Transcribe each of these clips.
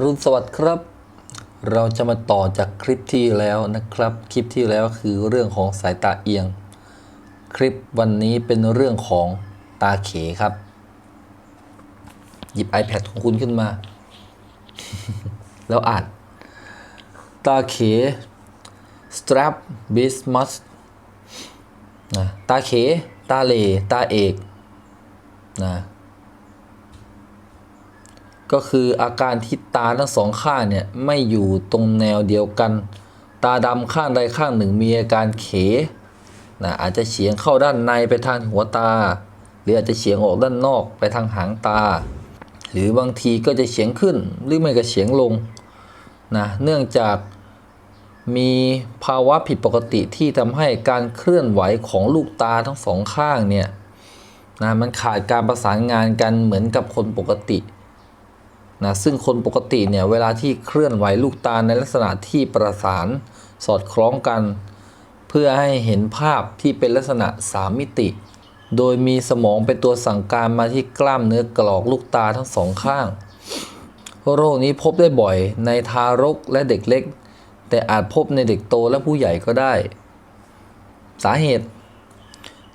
อรุณสวัสดิ์ครับ เราจะมาต่อจากคลิปที่แล้วนะครับ คลิปที่แล้วคือเรื่องของสายตาเอียง คลิปวันนี้เป็นเรื่องของตาเขครับ หยิบ iPad ของคุณขึ้นมา แล้วอ่าน ตาเข strap bismuth นะตาเข ตาเล ตาเอกนะ ก็คืออาการที่ตาทั้งสองข้างเนี่ยไม่อยู่ตรงแนวเดียวกัน ตาดำข้างใดข้างหนึ่งมีอาการเขนะอาจจะเฉียงเข้าด้านในไปทางหัวตา หรืออาจจะเฉียงออกด้านนอกไปทางหางตา หรือบางทีก็จะเฉียงขึ้นหรือไม่ก็เฉียงลงนะเนื่องจากมีภาวะผิดปกติที่ทำให้การเคลื่อนไหวของลูกตาทั้งสองข้างเนี่ยนะมันขาดการประสานงานกันเหมือนกับคนปกติ นะซึ่งคนปกติเนี่ยเวลาที่เคลื่อนไหวลูกตาในลักษณะที่ประสานสอดคล้องกัน เพื่อให้เห็นภาพที่เป็นลักษณะ 3 มิติ โดยมีสมองเป็นตัวสั่งการมาที่กล้ามเนื้อกรอกลูกตาทั้งสองข้าง โรคนี้พบได้บ่อยในทารกและเด็กเล็ก แต่อาจพบในเด็กโตและผู้ใหญ่ก็ได้ สาเหตุ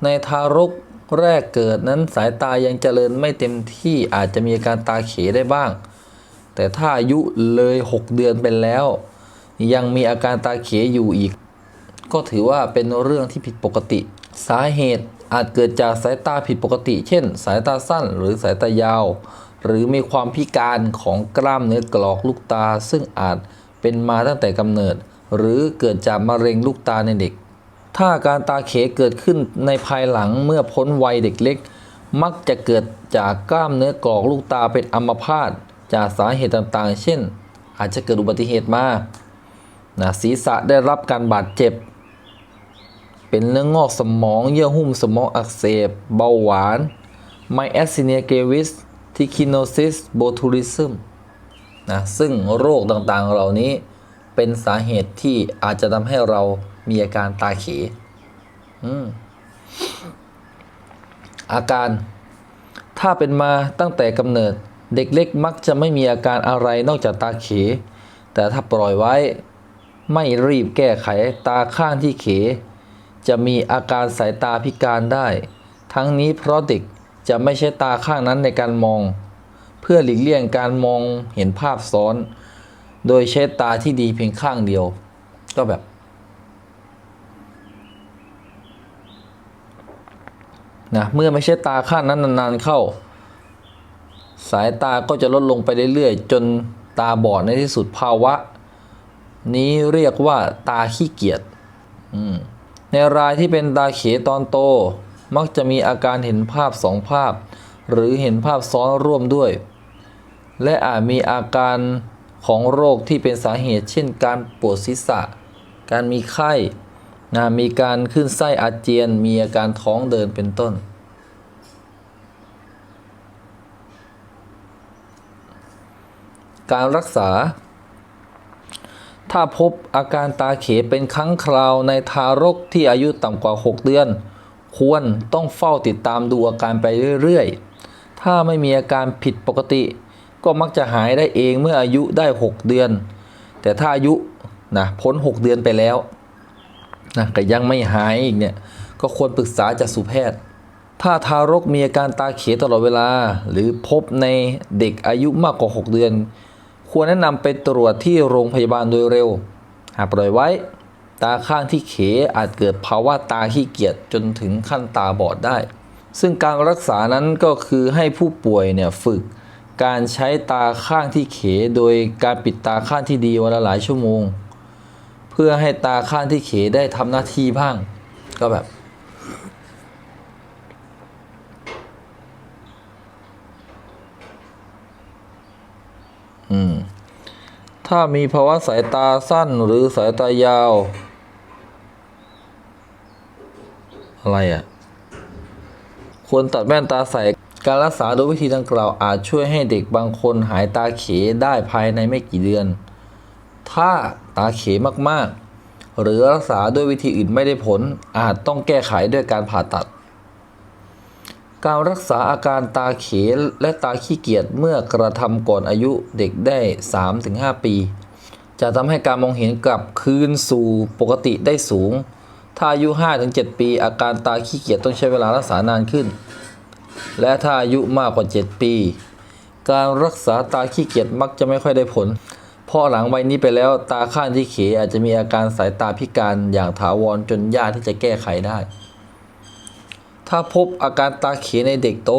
ในทารกแรกเกิดนั้นสายตายังเจริญไม่เต็มที่อาจจะมีอาการตาเขได้บ้าง แต่ถ้าอายุเลย 6 เดือนเป็นแล้ว ยังมีอาการตาเขอยู่อีก ก็ถือว่าเป็นเรื่องที่ผิดปกติ สาเหตุอาจเกิดจากสายตาผิดปกติ เช่น สายตาสั้นหรือสายตายาว หรือมีความพิการของกล้ามเนื้อกรอกลูกตา ซึ่งอาจเป็นมาตั้งแต่กำเนิด หรือเกิดจากมะเร็งลูกตาในเด็ก ถ้าอาการตาเขเกิดขึ้นในภายหลังเมื่อพ้นวัยเด็กเล็ก มักจะเกิดจากกล้ามเนื้อกรอกลูกตาเป็นอัมพาต จากสาเหตุต่างๆ เช่น อาจจะเกิดอุบัติเหตุมานะศีรษะได้รับการบาดเจ็บ เป็นเนื้องอกสมอง เยื่อหุ้มสมองอักเสบ เบาหวาน ไมแอสซิเนียเกวิสทิคิโนซิสโบทูริซึมนะซึ่งโรคต่างๆเหล่านี้เป็นสาเหตุที่อาจจะทำให้เรามีอาการตาเขอืมอาการถ้าเป็นมาตั้งแต่กำเนิด เด็กเล็กมักจะไม่มีอาการอะไรนอกจากตาเข แต่ถ้าปล่อยไว้ไม่รีบแก้ไขตาข้างที่เข จะมีอาการสายตาพิการได้ ทั้งนี้เพราะเด็กจะไม่ใช้ตาข้างนั้นในการมอง เพื่อหลีกเลี่ยงการมองเห็นภาพซ้อน โดยใช้ตาที่ดีเพียงข้างเดียว ก็แบบ นะ เมื่อไม่ใช่ตาข้างนั้นนานๆเข้า สายตาก็จะลดลงไปเรื่อยๆ จนตาบอดในที่สุดภาวะ นี้เรียกว่าตาขี้เกียจในรายที่เป็นตาเขตอนโต มักจะมีอาการเห็นภาพสองภาพ หรือเห็นภาพซ้อนร่วมด้วย และอาจมีอาการของโรคที่เป็นสาเหตุ เช่น การปวดศีรษะ การมีไข้นะมีการขึ้นไส้อาเจียน มีอาการท้องเดินเป็นต้น การรักษา ถ้าพบอาการตาเขเป็นครั้งคราวในทารกที่อายุต่ำกว่า 6 เดือน ควรต้องเฝ้าติดตามดูอาการไปเรื่อยๆ ถ้าไม่มีอาการผิดปกติ ก็มักจะหายได้เองเมื่ออายุได้ 6 เดือน แต่ถ้าอายุนะพ้น 6 เดือนไปแล้วนะก็ยังไม่หายอีกเนี่ยก็ควรปรึกษาจากสุแพทย์ ถ้าทารกมีอาการตาเขตลอดเวลา หรือพบในเด็กอายุมากกว่า 6 เดือน ควรแนะนำไปตรวจที่โรงพยาบาลโดยเร็ว หากปล่อยไว้ ตาข้างที่เขอาจเกิดภาวะตาขี้เกียจจนถึงขั้นตาบอดได้ ซึ่งการรักษานั้นก็คือให้ผู้ป่วยเนี่ยฝึกการใช้ตาข้างที่เขโดยการปิดตาข้างที่ดีวันละหลายชั่วโมง เพื่อให้ตาข้างที่เขได้ทำหน้าที่บ้าง ก็แบบ อืมถ้ามีภาวะสายตาสั้นหรือสายตายาว อะไรอะ่ะ ควรตัดแว่นตาใส่การรักษาโดยวิธีดังกล่าวอาจช่วยให้เด็กบางคนหายตาเขได้ภายในไม่กี่เดือน ถ้าตาเขมากๆ หรือรักษาด้วยวิธีอื่นไม่ได้ผลอาจต้องแก้ไขด้วยการผ่าตัด การรักษาอาการตาเขและตาขี้เกียจเมื่อกระทำก่อนอายุเด็กได้ 3-5 ปี จะทำให้การมองเห็นกลับคืนสู่ปกติได้สูง ถ้าอายุ 5-7 ปี อาการตาขี้เกียจต้องใช้เวลารักษานานขึ้น และถ้าอายุมากกว่า 7 ปี การรักษาตาขี้เกียจมักจะไม่ค่อยได้ผล เพราะหลังวัยนี้ไปแล้วตาข้างที่เขอาจจะมีอาการสายตาพิการอย่างถาวรจนยากที่จะแก้ไขได้ ถ้าพบอาการตาเขในเด็กโต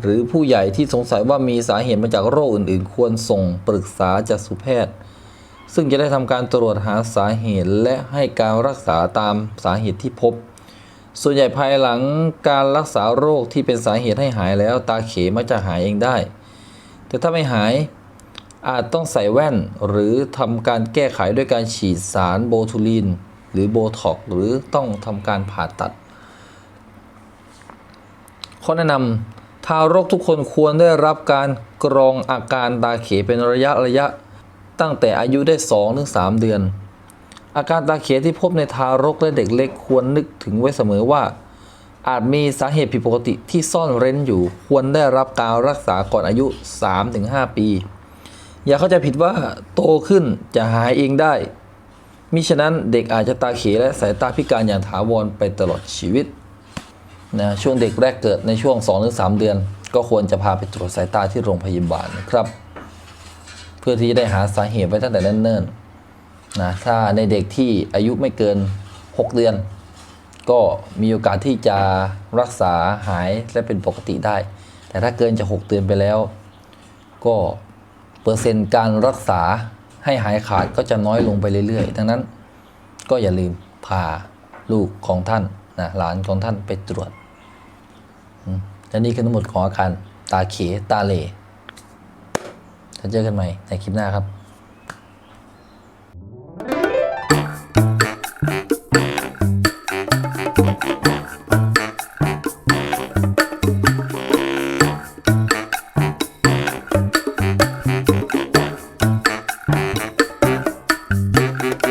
หรือผู้ใหญ่ที่สงสัยว่ามีสาเหตุมาจากโรคอื่น ๆ ควรส่งปรึกษาจักษุแพทย์ ซึ่งจะได้ทำการตรวจหาสาเหตุและให้การรักษาตามสาเหตุที่พบ ส่วนใหญ่ภายหลังการรักษาโรคที่เป็นสาเหตุให้หายแล้วตาเขมักจะหายเองได้ แต่ถ้าไม่หายอาจต้องใส่แว่นหรือทำการแก้ไขด้วยการฉีดสารโบทูลิน หรือโบท็อกซ์หรือต้องทำการผ่าตัด ข้อแนะนำทารกทุกคนควรได้รับการกรองอาการตาเขเป็นระยะระยะ ตั้งแต่อายุได้ 2-3 เดือน อาการตาเขที่พบในทารกและเด็กเล็กควรนึกถึงไว้เสมอว่า อาจมีสาเหตุผิดปกติที่ซ่อนเร้นอยู่ ควรได้รับการรักษาก่อนอายุ 3-5 ปี อย่าเข้าใจผิดว่าโตขึ้นจะหายเองได้มิฉะนั้นเด็กอาจจะตาเขและสายตาพิการอย่างถาวรไปตลอดชีวิต นะช่วงเด็กแรกเกิดในช่วง2-3เดือน ก็ควรจะพาไปตรวจสายตาที่โรงพยาบาลนะครับ เพื่อที่จะได้หาสาเหตุไว้ตั้งแต่เนิ่นๆนะถ้าในเด็กที่อายุไม่เกิน 6 เดือน ก็มีโอกาสที่จะรักษาหายและเป็นปกติได้ แต่ถ้าเกินจะ 6 เดือนไปแล้ว ก็เปอร์เซ็นต์การรักษาให้หายขาดก็จะน้อยลงไปเรื่อยๆ ดังนั้นก็อย่าลืมพาลูกของท่านนะหลานของท่านไปตรวจ และนี่คือทั้งหมดของอาการตาเขตาเหลจะเจอกันใหม่ในคลิปหน้าครับ